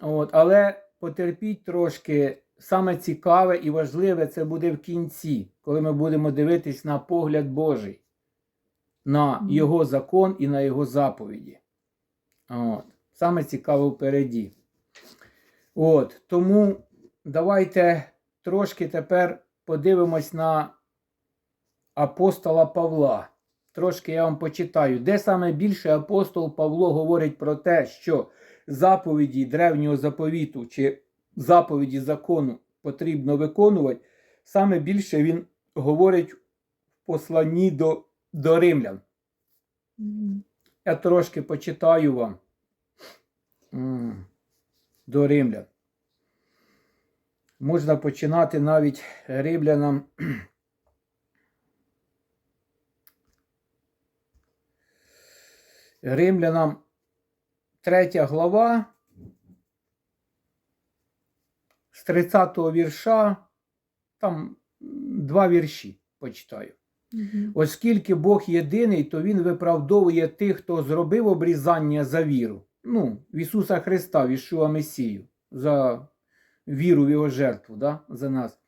От, але потерпіть трошки. Саме цікаве і важливе це буде в кінці, коли ми будемо дивитись на погляд Божий, на Його закон і на Його заповіді. От. Саме цікаве впереді. От, тому давайте трошки тепер подивимось на апостола Павла. Трошки я вам почитаю, де саме більше апостол Павло говорить про те, що заповіді древнього заповіту чи заповіді закону потрібно виконувати, саме більше він говорить в посланні до, до римлян. Я трошки почитаю вам до римлян. Можна починати навіть римлянам. Римлянам третя глава з 30-го вірша, там два вірші почитаю. Мгм. Оскільки Бог єдиний, то Він виправдовує тих, хто зробив обрізання за віру. Ну, в Ісуса Христа, в Ішуа Месію, за віру в Його жертву, да? за нас,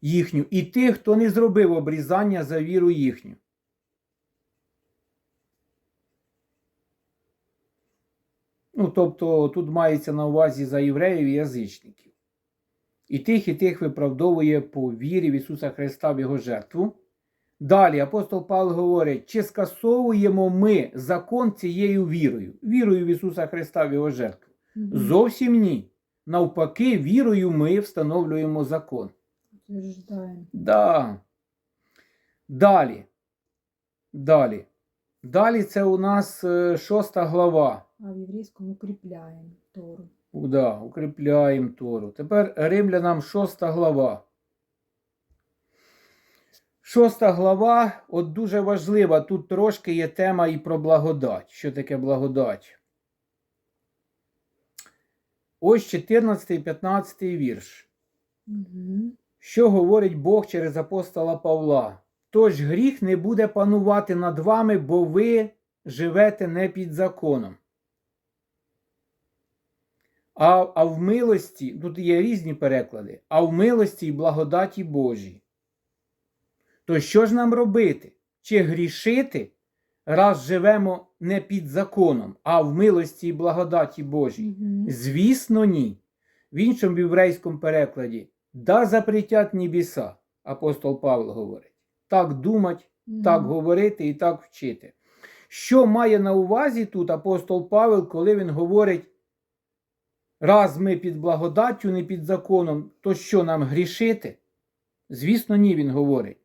їхню. І тих, хто не зробив обрізання за віру їхню. Ну, тобто тут мається на увазі за євреїв і язичників. І тих, і тих виправдовує по вірі в Ісуса Христа в Його жертву. Далі апостол Павло говорить, чи скасовуємо ми закон цією вірою, вірою в Ісуса Христа в Його жертву? Мгм. Зовсім ні. Навпаки, вірою ми встановлюємо закон. Да. Далі. Далі. Далі це у нас е, шоста глава. А в еврейском укрепляем Тору. Да, укріпляємо Тору. Тепер римлянам шоста глава. Шоста глава, от дуже важлива. Тут трошки є тема і про благодать. Що таке благодать? Ось 14 і 15 вірш. Мгм. Що говорить Бог через апостола Павла? Тож гріх не буде панувати над вами, бо ви живете не під законом. А, а в милості, тут є різні переклади, а в милості і благодаті Божій. То що ж нам робити? Чи грішити, раз живемо не під законом, а в милості і благодаті Божій? Мгм. Звісно, ні. В іншому єврейському перекладі да запретять небеса, апостол Павло говорить. Так думать, так говорити і так вчити. Що має на увазі тут апостол Павел, коли він говорить, раз ми під благодаттю, не під законом, то що нам грішити? Звісно, ні, він говорить.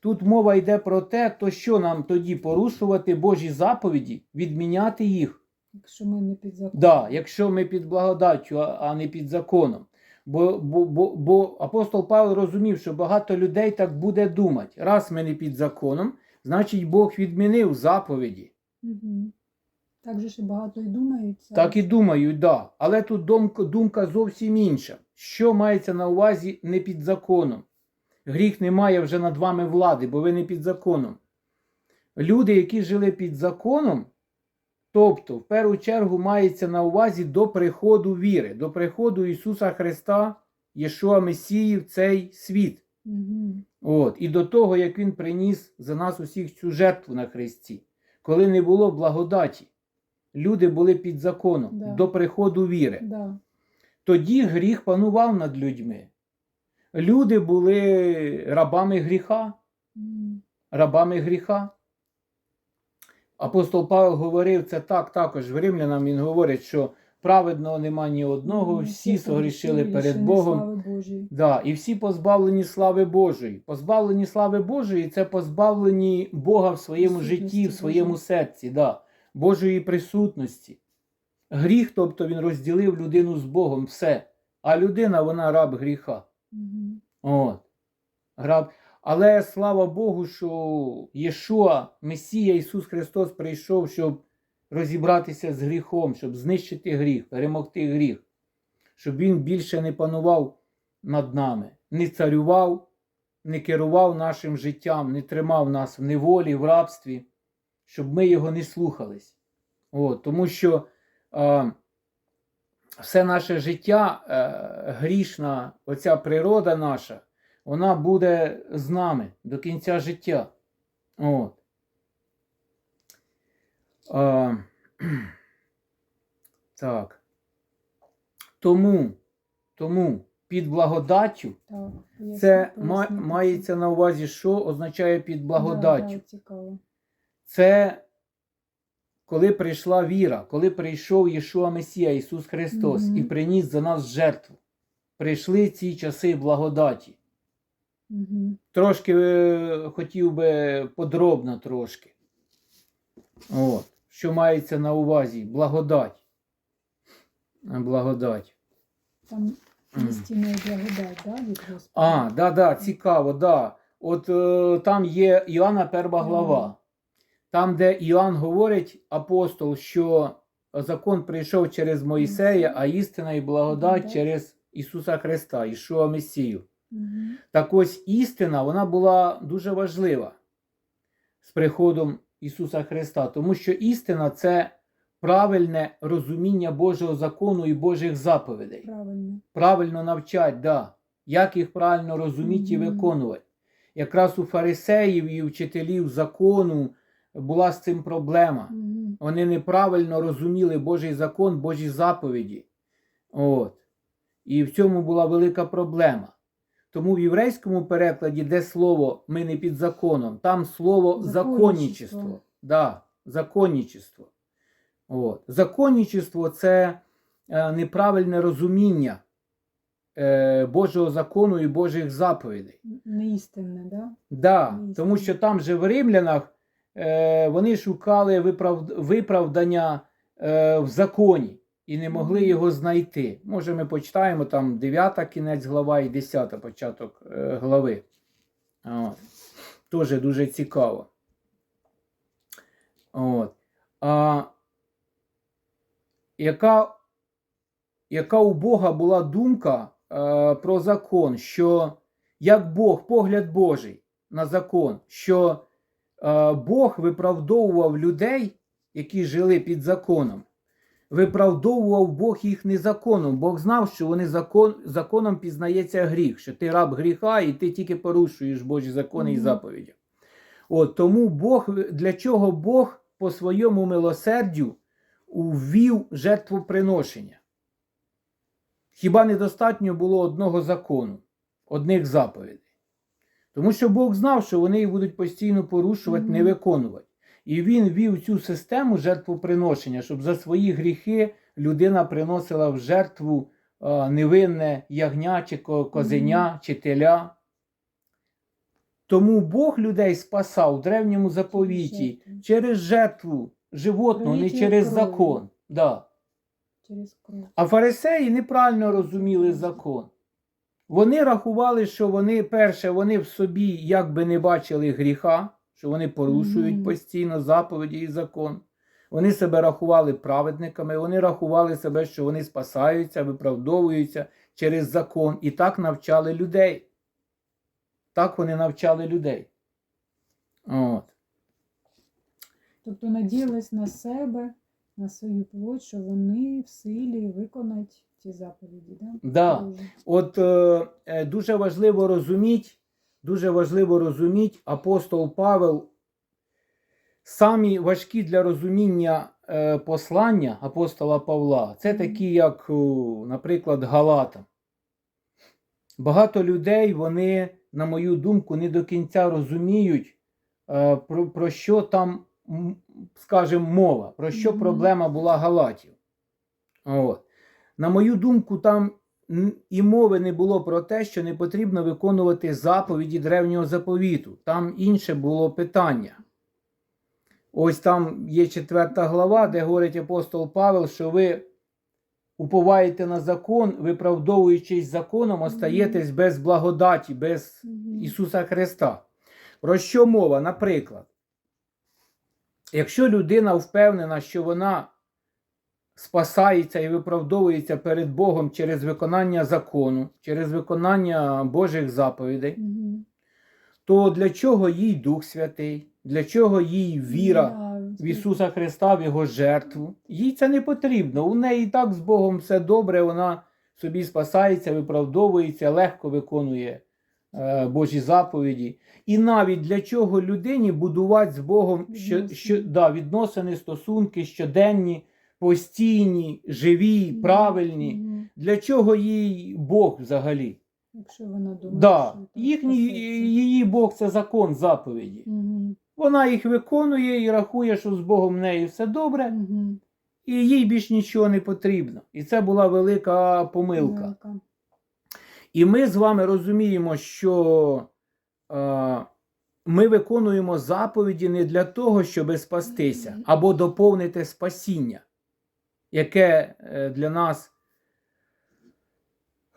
Тут мова йде про те, то що нам тоді порушувати Божі заповіді, відміняти їх. Якщо ми не під законом. Да, якщо ми під благодаттю, а не під законом. Бо, бо, бо, бо апостол Павло розумів, що багато людей так буде думати. Раз ми не під законом, значить Бог відмінив заповіді. Мгм. Так же ж і багато і думають. Так і думають, да. Але тут думка, думка зовсім інша. Що мається на увазі не під законом? Гріх не має вже над вами влади, бо ви не під законом. Люди, які жили під законом, тобто, в першу чергу, мається на увазі до приходу віри, до приходу Ісуса Христа, Єшуа Месії в цей світ. Мгм. От, і до того, як Він приніс за нас усіх цю жертву на Христі, коли не було благодаті, люди були під законом Да. до приходу віри. Да. Тоді гріх панував над людьми. Люди були рабами гріха, рабами гріха. Апостол Павел говорив це так також в римлянам. Він говорить, що праведного нема ні одного, всі согрішили перед Богом. Да, і всі позбавлені слави Божої. Позбавлені слави Божої це позбавлені Бога в своєму житті, в своєму серці, да, Божої присутності. Гріх, тобто він розділив людину з Богом, все. А людина, вона раб гріха. Мгм. От. Раб. Але слава Богу, що Єшуа, Месія Ісус Христос прийшов, щоб розібратися з гріхом, щоб знищити гріх, перемогти гріх, щоб Він більше не панував над нами, не царював, не керував нашим життям, не тримав нас в неволі, в рабстві, щоб ми його не слухались. От, тому що а, все наше життя, е, грішна, оця природа наша, вона буде з нами до кінця життя. От. А, так. Тому, тому під благодаттю Так, це ще ма- мається на увазі, що означає під Да, благодаттю. да, цікаво. Це коли прийшла віра, коли прийшов Єшуа Месія, Ісус Христос, Мгм. і приніс за нас жертву. Прийшли ці часи благодаті. Угу. Трошки е, хотів би подробно трошки. От. Що мається на увазі? Благодать. Благодать. Там істинна благодать, да, від Господа? А, да, да, цікаво, да. От е, там є Іоанна перша глава. Там, де Іоанн говорить, апостол, що закон прийшов через Моїсея, а істина і благодать через Ісуса Христа, Ішуа Месію. Так ось істина вона була дуже важлива з приходом Ісуса Христа, тому що істина це правильне розуміння Божого закону і Божих заповідей. Правильно. Правильно навчать, да. як їх правильно розуміти і виконувати. Якраз у фарисеїв і вчителів закону була з цим проблема. Вони неправильно розуміли Божий закон, Божі заповіді. От. І в цьому була велика проблема. Тому в єврейському перекладі, де слово ми не під законом, там слово законнічество. Да, законнічество. От. Законнічество це е, неправильне розуміння е, Божого закону і Божих заповідей. Неістинне, да? Да, тому що там же в римлянах вони шукали виправд... виправдання е, в законі і не могли його знайти. Може, ми почитаємо там 9 кінець глава і 10 початок е, глави. От. Тоже дуже цікаво. От. А, яка, яка у Бога була думка е, про закон, що як Бог, погляд Божий на закон, що е, Бог виправдовував людей, які жили під законом, виправдовував Бог їх незаконом. Бог знав, що вони закон, законом пізнається гріх, що ти раб гріха і ти тільки порушуєш Божі закони і заповіді. От, тому Бог, для чого Бог по своєму милосердю увів жертвоприношення? Хіба недостатньо було одного закону, одних заповідей? Тому що Бог знав, що вони їх будуть постійно порушувати, не виконувати. І він вів цю систему жертвоприношення, щоб за свої гріхи людина приносила в жертву невинне ягня, чи ко- козеня, чи теля. Тому Бог людей спасав в древньому заповіті через жертву животного, не через закон. Да. А фарисеї неправильно розуміли закон. Вони рахували, що вони, перше, вони в собі якби не бачили гріха, що вони порушують постійно заповіді і закон. Вони себе рахували праведниками, вони рахували себе, що вони спасаються, виправдовуються через закон. І так навчали людей. Так вони навчали людей. От. Тобто надіялись на себе, на свою плоть, що вони в силі виконать ці заповіді, да? Да. От е, е, дуже важливо розуміти, дуже важливо розуміти, апостол Павел, самі важкі для розуміння е, послання апостола Павла, це такі, як, наприклад, Галата. Багато людей, вони, на мою думку, не до кінця розуміють, е, про, про що там, скажімо, мова, про що проблема була Галатів. От. На мою думку, там і мови не було про те, що не потрібно виконувати заповіді древнього заповіту. Там інше було питання. Ось там є четверта глава, де говорить апостол Павел, що ви уповаєте на закон, виправдовуючись законом, остаєтесь без благодаті, без Ісуса Христа. Про що мова? Наприклад, якщо людина впевнена, що вона спасається і виправдовується перед Богом через виконання закону, через виконання Божих заповідей, то для чого їй Дух Святий, для чого їй віра в Ісуса Христа, в Його жертву. Їй це не потрібно. У неї і так з Богом все добре, вона собі спасається, виправдовується, легко виконує е, Божі заповіді. І навіть для чого людині будувати з Богом що, що, да, відносини, стосунки щоденні, постійні, живі, правильні. Для чого їй Бог взагалі? Якщо вона думає, Да. що Їхній, її Бог це закон заповіді. Мгм. Вона їх виконує і рахує, що з Богом в неї все добре, Мгм. і їй більш нічого не потрібно. І це була велика помилка. Помилка. І ми з вами розуміємо, що е, ми виконуємо заповіді не для того, щоб спастися, або доповнити спасіння, яке е, для нас,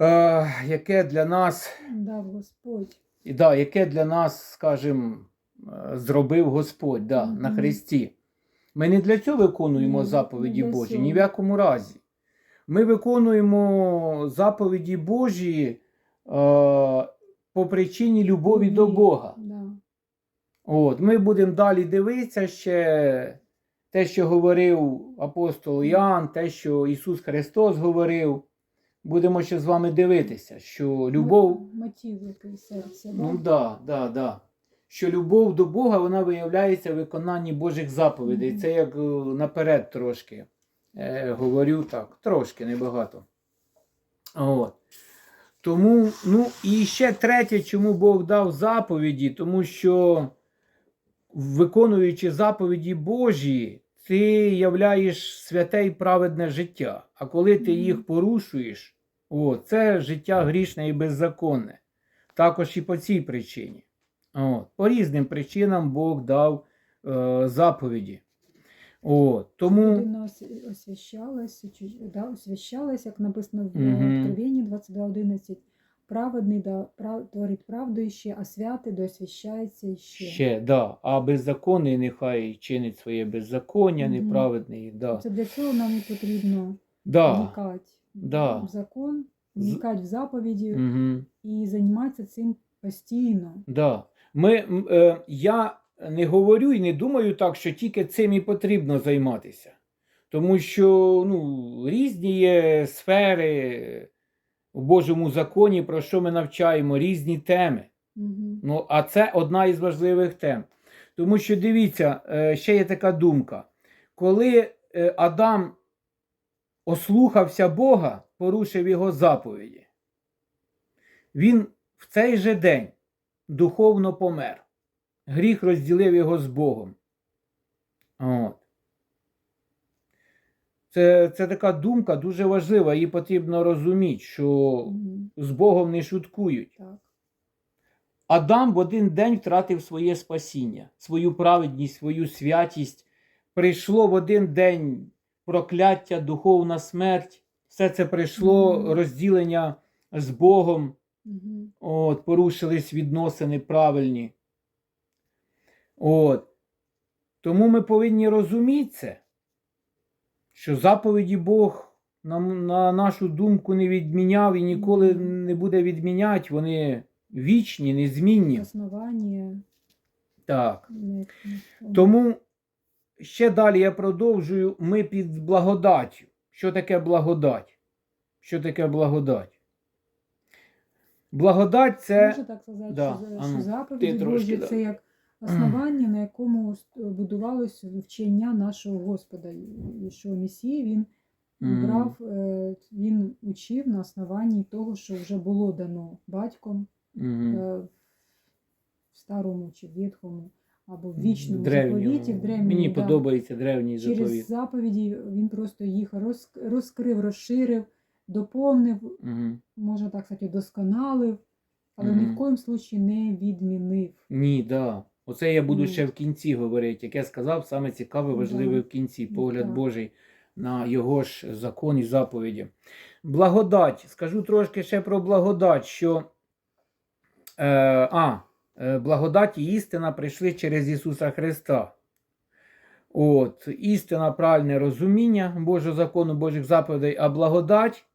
е, яке для нас Дав Господь. І да, яке для нас, скажімо, е, зробив Господь да, на Христі. Ми не для цього виконуємо Ні, заповіді для Божі, ні в якому разі. Ми виконуємо заповіді Божі е, по причині любові до Бога. Да. От, ми будемо далі дивитися ще те, що говорив апостол Іоанн, те, що Ісус Христос говорив. Будемо ще з вами дивитися, що любов. Мо- Мотив який серця. Ну да? да, да, да. Що любов до Бога вона виявляється в виконанні Божих заповідей. Мгм. Це як е, наперед трошки е, говорю так, трошки, небагато. От. Тому, ну і ще третє, чому Бог дав заповіді, тому що виконуючи заповіді Божі, ти являєш святе і праведне життя. А коли ти їх порушуєш, о, це життя грішне і беззаконне. Також і по цій причині. От. По різним причинам Бог дав е, заповіді. От. Тому. Людина ос- освящалась, да, освящалась, як написано в Мгм. Откровенні 22.11. Праведний да, прав, творить правду іще, а святий доосвящається іще. Ще, да. А беззаконний нехай чинить своє беззаконня, Мгм. неправедний. Да. Це для цього нам і потрібно Да. вникати Да. в закон, З- вникати в заповіді Угу. і займатися цим постійно. Да. Ми, м, е, я не говорю і не думаю так, що тільки цим і потрібно займатися. Тому що ну, різні є сфери у Божому законі, про що ми навчаємо, різні теми. Угу. Ну, а це одна із важливих тем. Тому що дивіться, е, ще є така думка. Коли е, Адам ослухався Бога, порушив його заповіді, він в цей же день духовно помер. Гріх розділив його з Богом. От. Це, це така думка дуже важлива, її потрібно розуміти, що з Богом не шуткують. Так. Адам в один день втратив своє спасіння, свою праведність, свою святість. Прийшло в один день прокляття, духовна смерть. Все це прийшло Мгм. розділення з Богом, Угу. от, порушились відносини правильні. От. Тому ми повинні розуміти це, що заповіді Бог на, на нашу думку не відміняв і ніколи не буде відміняти. Вони вічні, незмінні. Основання. Так. Тому ще далі я продовжую. Ми під благодаттю. Що таке благодать? Що таке благодать? Благодать це. Можна так сказати, Да, що, що трошки, Божі да. це як основання, на якому будувалось вчення нашого Господа. І що Месій він брав, е, він учив на основанні того, що вже було дано батьком е, в старому чи ветхому, або в вічному Древньому. заповіті, в древньому. Мені да. подобається древній Через заповіт. заповіді він просто їх розкрив, розширив, доповнив, Угу. можна так сказати, досконалив, але ні в коїм случаї не відмінив. Ні, да. Оце я буду ще в кінці говорити. Як я сказав, саме цікаве, важливе в кінці погляд Божий на його ж закон і заповіді. Благодать. Скажу трошки ще про благодать, що е, а, е, благодать і істина прийшли через Ісуса Христа. От, істина, правильне розуміння Божого закону, Божих заповідей, а благодать,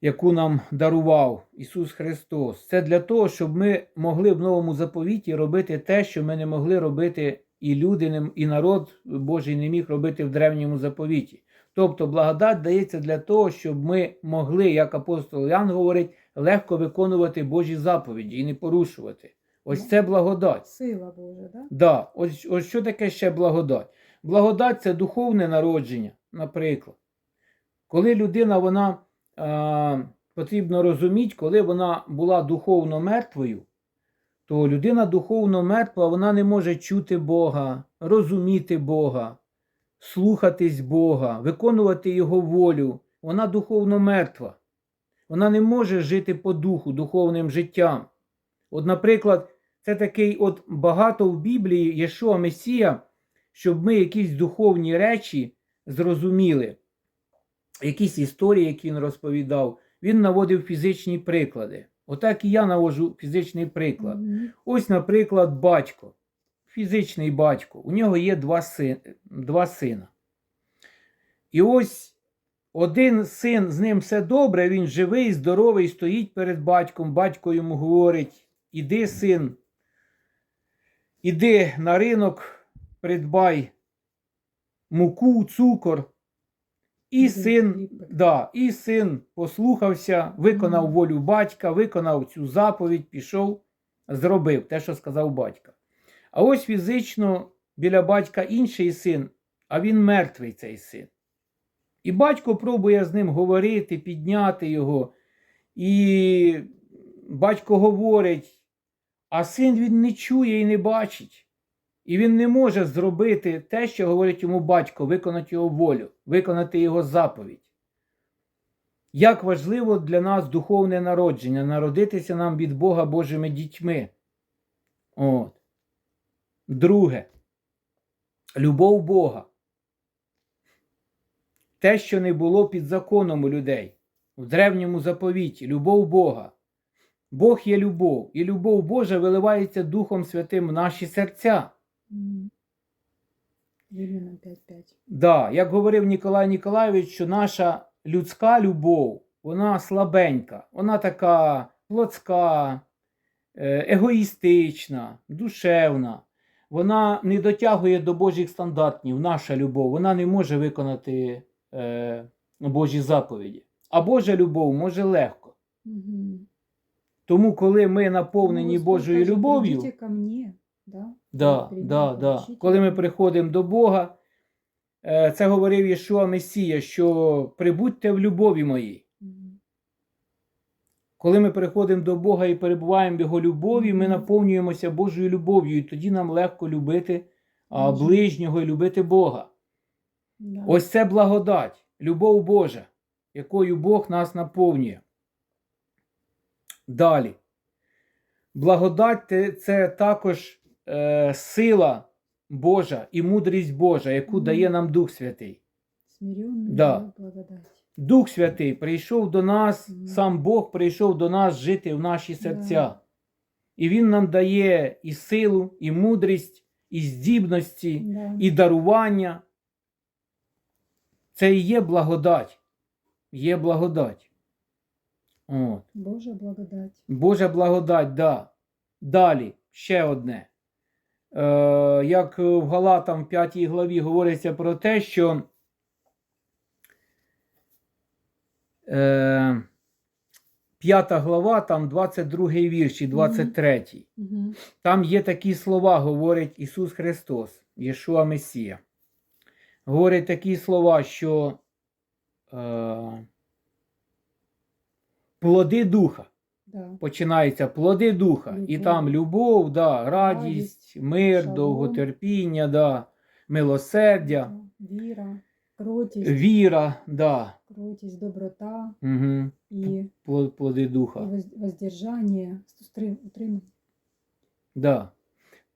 яку нам дарував Ісус Христос, це для того, щоб ми могли в новому заповіті робити те, що ми не могли робити і люди, і народ Божий не міг робити в древньому заповіті. Тобто благодать дається для того, щоб ми могли, як апостол Ян говорить, легко виконувати Божі заповіді і не порушувати. Ось це благодать. Сила Божа, да? Да, ось, ось що таке ще благодать? Благодать це духовне народження, наприклад. Коли людина, вона потрібно розуміти, коли вона була духовно мертвою, то людина духовно мертва, вона не може чути Бога, розуміти Бога, слухатись Бога, виконувати Його волю. Вона духовно мертва. Вона не може жити по духу, духовним життям. От, наприклад, це такий от багато в Біблії Єшуа Месія, щоб ми якісь духовні речі зрозуміли, якісь історії, які він розповідав, він наводив фізичні приклади. Отак і я навожу фізичний приклад. Мгм. Ось, наприклад, батько, фізичний батько. У нього є два, син, два сина. І ось один син з ним все добре, він живий, здоровий, стоїть перед батьком. Батько йому говорить: іди, син, іди на ринок, придбай муку, цукор. І син, да, і син послухався, виконав волю батька, виконав цю заповідь, пішов, зробив те, що сказав батька. А ось фізично біля батька інший син, а він мертвий цей син. І батько пробує з ним говорити, підняти його. І батько говорить, а син він не чує і не бачить. І він не може зробити те, що говорить йому батько, виконати його волю, виконати його заповідь. Як важливо для нас духовне народження, народитися нам від Бога Божими дітьми. От. Друге, любов Бога. Те, що не було під законом у людей в древньому заповіті, любов Бога. Бог є любов, і любов Божа виливається Духом Святим в наші серця. 5.5. Да, як говорив Ніколай Ніколайович, що наша людська любов, вона слабенька, вона така плотська, е, егоїстична, душевна. Вона не дотягує до Божих стандартів, наша любов, вона не може виконати е, Божі заповіді. А Божа любов може легко. Мгм. Тому, коли ми наповнені Ну, Божою каже, любов'ю, да? Да, да, да. Коли ми приходимо до Бога, е, це говорив Єшуа Месія, що прибудьте в любові моїй. Коли ми приходимо до Бога і перебуваємо в Його любові, ми наповнюємося Божою любов'ю, і тоді нам легко любити ближнього і любити Бога. Ось це благодать, любов Божа, якою Бог нас наповнює. Далі. Благодать це також е, сила Божа і мудрість Божа, яку дає нам Дух Святий. Да. Дух Святий прийшов до нас, сам Бог прийшов до нас жити в наші серця. І Він нам дає і силу, і мудрість, і здібності, і дарування. Це і є благодать. Є благодать. От. Божа благодать. Божа благодать, да. Далі, ще одне. Е, як в Галатам в 5 главі говориться про те, що е, 5 глава, там 22 вірш і 23. Мгм. Там є такі слова, говорить Ісус Христос, Єшуа Месія. Говорить такі слова, що е, плоди духа. Да. Починаються плоди духа. І там любов, да, радість, Радість, мир, шалом. довготерпіння, да, милосердя. Віра, кротість, віра, да, кротість, доброта угу, і, плоди духа. воз- воздержання, утримання. Да.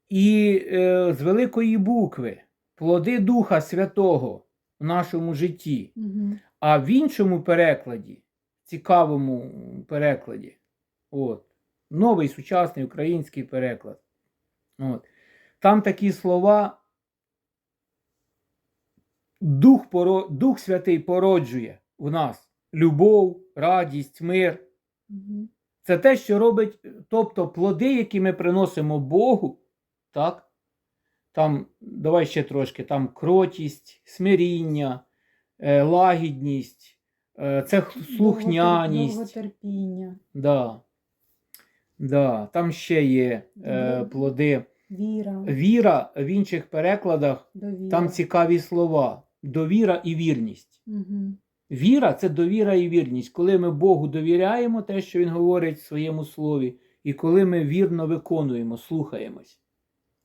І е, з великої букви плоди Духа Святого в нашому житті. Угу. А в іншому перекладі, цікавому перекладі, от, новий сучасний український переклад. От, там такі слова. Дух, поро... Дух Святий породжує в нас любов, радість, мир. Це те, що робить, тобто плоди, які ми приносимо Богу, так? Там, давай ще трошки, там кротість, смиріння, е, лагідність, е, це слухняність. Довготерпіння, Да. Да. Там ще є е, плоди. віра, Віра в інших перекладах, довіра. там цікаві слова. Довіра і вірність. Угу. Віра це довіра і вірність. Коли ми Богу довіряємо те, що Він говорить в своєму слові, і коли ми вірно виконуємо, слухаємось.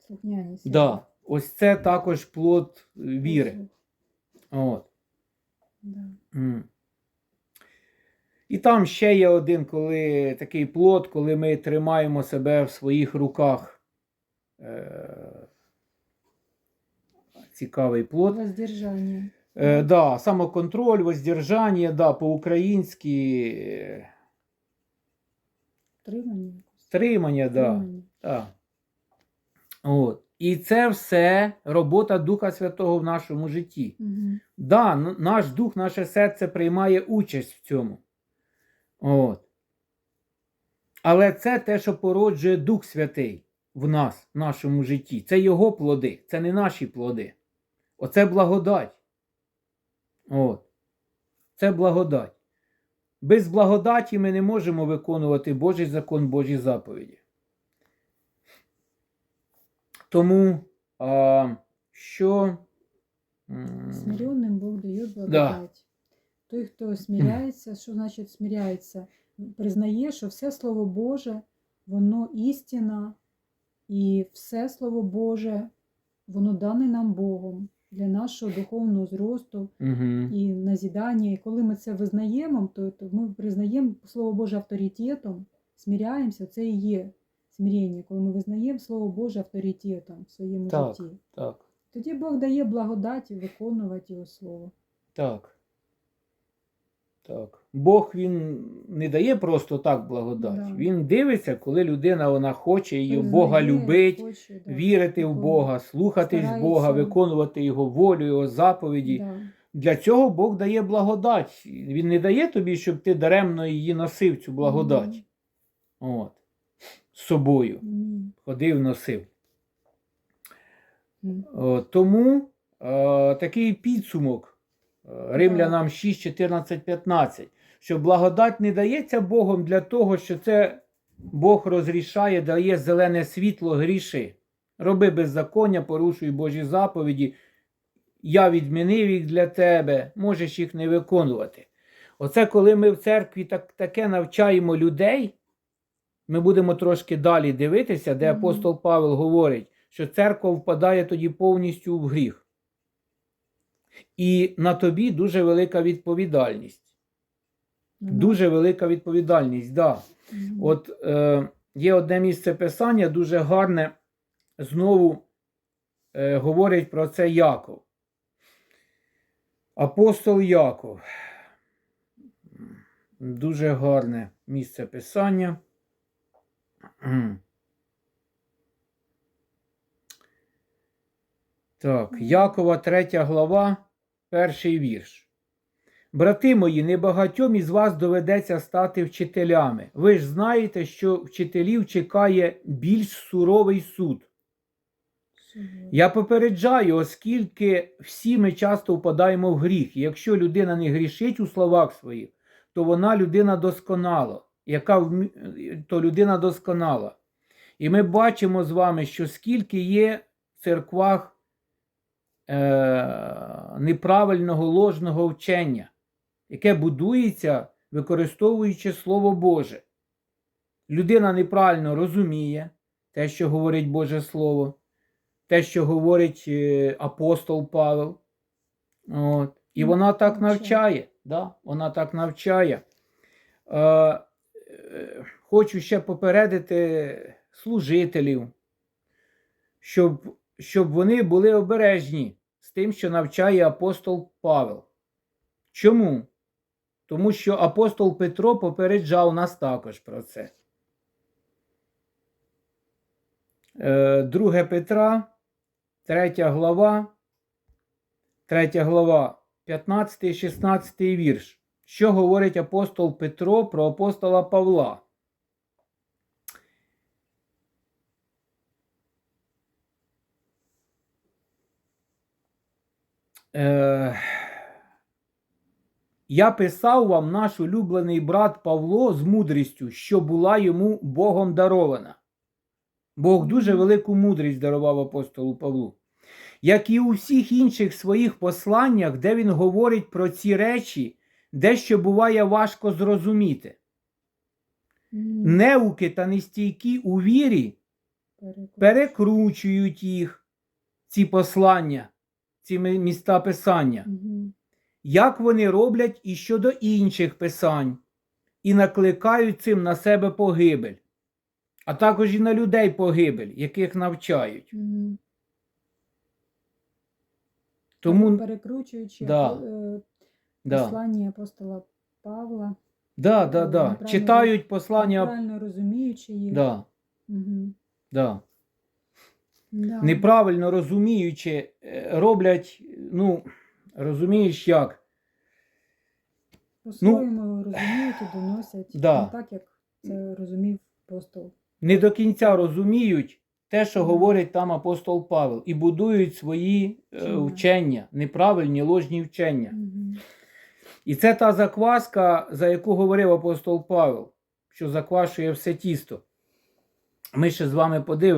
Слухняність. Да. Ось це також плод віри. От. Да. І там ще є один коли, такий плод, коли ми тримаємо себе в своїх руках. Е, цікавий плод. Воздержання. Е, да, самоконтроль, воздержання, да, по-українськи Тримання. якось. да, Тримання. да. От. І це все робота Духа Святого в нашому житті. Угу. Да, наш дух, наше серце приймає участь в цьому. От. Але це те, що породжує Дух Святий в нас, в нашому житті. Це його плоди, це не наші плоди. Оце благодать. От. Це благодать. Без благодаті ми не можемо виконувати Божий закон, Божі заповіді. Тому а, що. м, Смиренным Бог дает благодать. Той, хто смиряється, що значить смиряється? Признає, що все Слово Боже, воно істина, і все Слово Боже, воно дане нам Богом для нашого духовного зросту і назідання. І коли ми це визнаємо, то, то ми признаємо Слово Боже авторитетом, смиряємося, це і є смирення, коли ми визнаємо Слово Боже авторитетом в своєму Так. житті. Так, Тоді Бог дає благодаті виконувати Його Слово. так. Так. Бог він не дає просто так благодать. Да. Він дивиться, коли людина вона хоче її Бога любить, хоче, да, вірити в. Бога, слухатись Старається. Бога, виконувати Його волю, Його заповіді. Да. Для цього Бог дає благодать. Він не дає тобі, щоб ти даремно її носив, цю благодать. От. З собою. Амінь. Ходив, носив. О, Тому е, такий підсумок Римлянам 6, 14, 15, що благодать не дається Богом для того, що це Бог розрішає, дає зелене світло гріши. Роби беззаконня, порушуй Божі заповіді. Я відмінив їх для тебе, можеш їх не виконувати. Оце коли ми в церкві так, таке навчаємо людей, ми будемо трошки далі дивитися, де апостол Павел говорить, що церква впадає тоді повністю в гріх. І на тобі дуже велика відповідальність. Ну, Дуже велика відповідальність, да. Мгм. От е, є одне місце писання, дуже гарне, знову е, говорить про це Яков. Апостол Яков. Дуже гарне місце писання. Так, Якова, 3 глава, перший вірш. Брати мої, небагатьом із вас доведеться стати вчителями. Ви ж знаєте, що вчителів чекає більш суровий суд. Я попереджаю, оскільки всі ми часто впадаємо в гріх. І якщо людина не грішить у словах своїх, то вона людина досконала, яка то людина досконала. І ми бачимо з вами, що скільки є в церквах неправильного ложного вчення, яке будується, використовуючи Слово Боже. Людина неправильно розуміє те, що говорить Боже Слово, те, що говорить е, апостол Павел. От. І вона так навчає. Да? Вона так навчає. Е, е, хочу ще попередити служителів, щоб, щоб вони були обережні тим, що навчає апостол Павел. Чому? Тому що апостол Петро попереджав нас також про це. Е, 2 Петра, 3 глава, 3 глава, 15, 16 вірш. Що говорить апостол Петро про апостола Павла? Е, я писав вам наш улюблений брат Павло з мудрістю, що була йому Богом дарована. Бог дуже велику мудрість дарував апостолу Павлу. Як і у всіх інших своїх посланнях, де він говорить про ці речі, дещо буває важко зрозуміти. Неуки та нестійкі у вірі перекручують їх, ці послання, ці міста писання, як вони роблять і щодо інших писань, і накликають цим на себе погибель, а також і на людей погибель, яких навчають. Тому перекручуючи Да. е, да, послання апостола Павла, да, да, да. Читають послання. правильно розуміючи їх. Да, Мгм. да. Да. Неправильно розуміючи, е, роблять, ну, розумієш як? По-своєму розуміють і доносять Ну, Да. не так, як це розумів апостол. не до кінця розуміють те, що говорить там апостол Павел, і будують свої е, Вчення. неправильні ложні вчення. Мгм. І це та закваска, за яку говорив апостол Павел, що заквашує все тісто. Ми ще з вами подивимося.